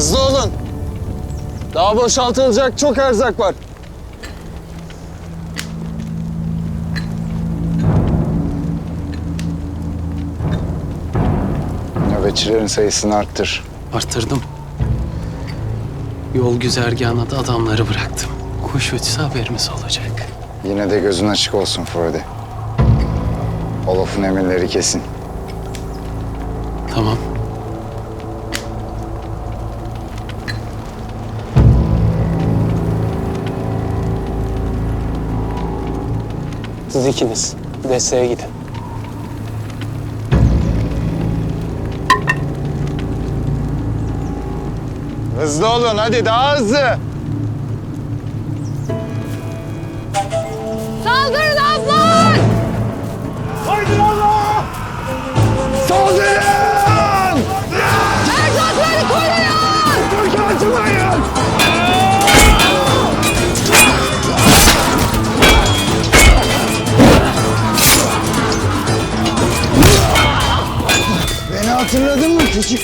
Hızlı olun. Daha boşaltılacak çok erzak var. Nöbetçilerin sayısını arttır. Arttırdım. Yol güzergahına da adamları bıraktım. Kuş uçsa haberimiz olacak. Yine de gözün açık olsun Frode. Olaf'ın emirleri kesin. Tamam. Siz ikiniz desteğe gidin. Hızlı olun hadi daha hızlı.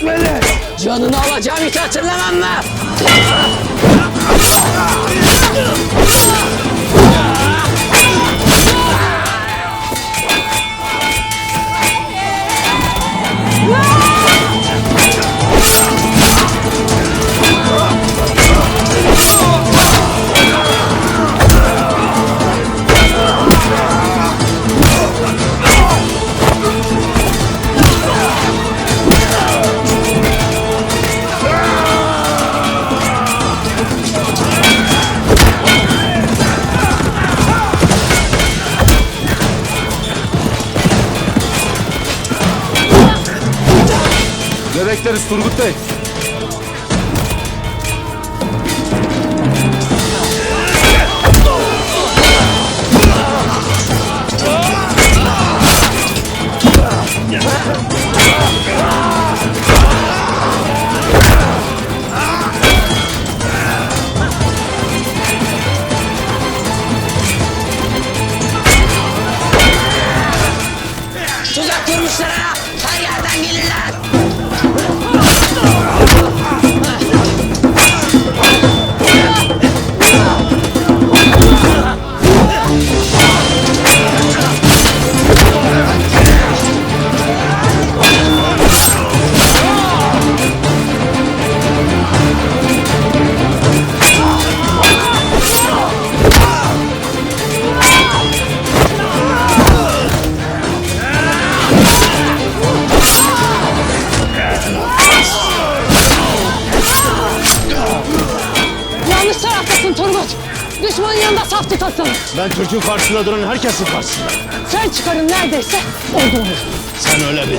Melek? Canını alacağım hiç hatırlamam mı? Ne bekleriz Turgut Bey? Tuzak kurmuşlar ha! Turgut. Düşmanın yanında saf tutasın. Ben Türk'ün karşısında duran herkesin karşısında. Sen çıkarın neredeyse orada olur. Sen öyle bil.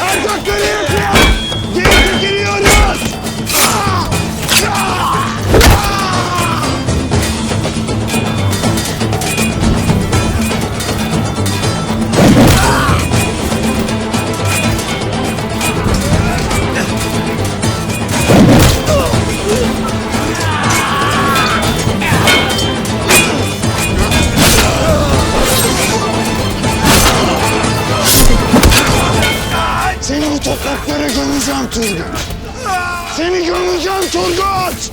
Erzakları yakın! Turgut. Seni gömeceğim Turgut.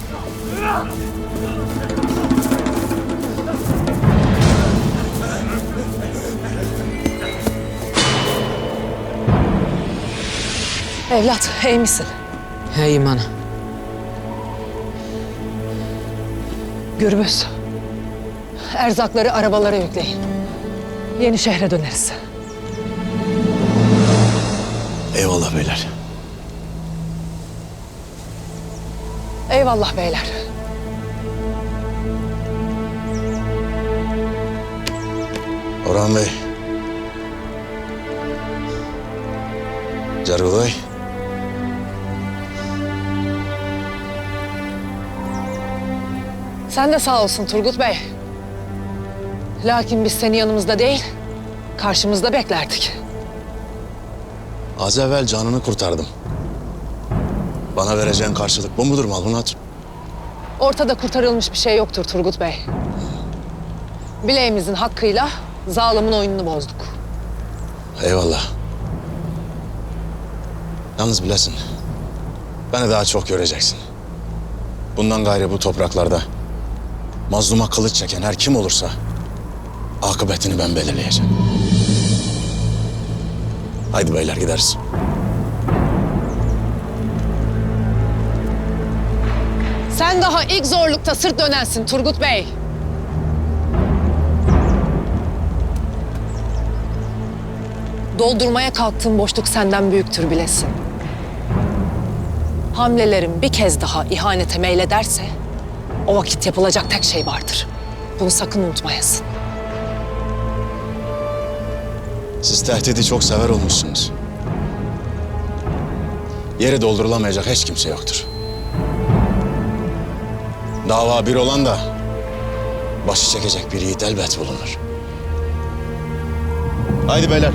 Evlat, iyi misin? Hey ana. Gürbüz. Erzakları arabalara yükleyin. Yeni şehre döneriz. Eyvallah beyler. Eyvallah beyler. Orhan Bey. Cargul Bey. Sen de sağ olsun Turgut Bey. Lakin biz seni yanımızda değil, karşımızda beklerdik. Az evvel canını kurtardım. Bana vereceğin karşılık bu mudur Malhun Hatun? Ortada kurtarılmış bir şey yoktur Turgut Bey. Bileğimizin hakkıyla zalimin oyununu bozduk. Eyvallah. Yalnız bilesin. Beni daha çok göreceksin. Bundan gayrı bu topraklarda mazluma kılıç çeken her kim olursa akıbetini ben belirleyeceğim. Haydi beyler gideriz. Sen daha ilk zorlukta sırt dönensin Turgut Bey. Doldurmaya kalktığın boşluk senden büyüktür bilesin. Hamlelerin bir kez daha ihanete meylederse o vakit yapılacak tek şey vardır. Bunu sakın unutmayasın. Siz tehdidi çok sever olmuşsunuz. Yeri doldurulamayacak hiç kimse yoktur. Dava bir olan da başı çekecek bir yiğit elbet bulunur. Haydi beyler.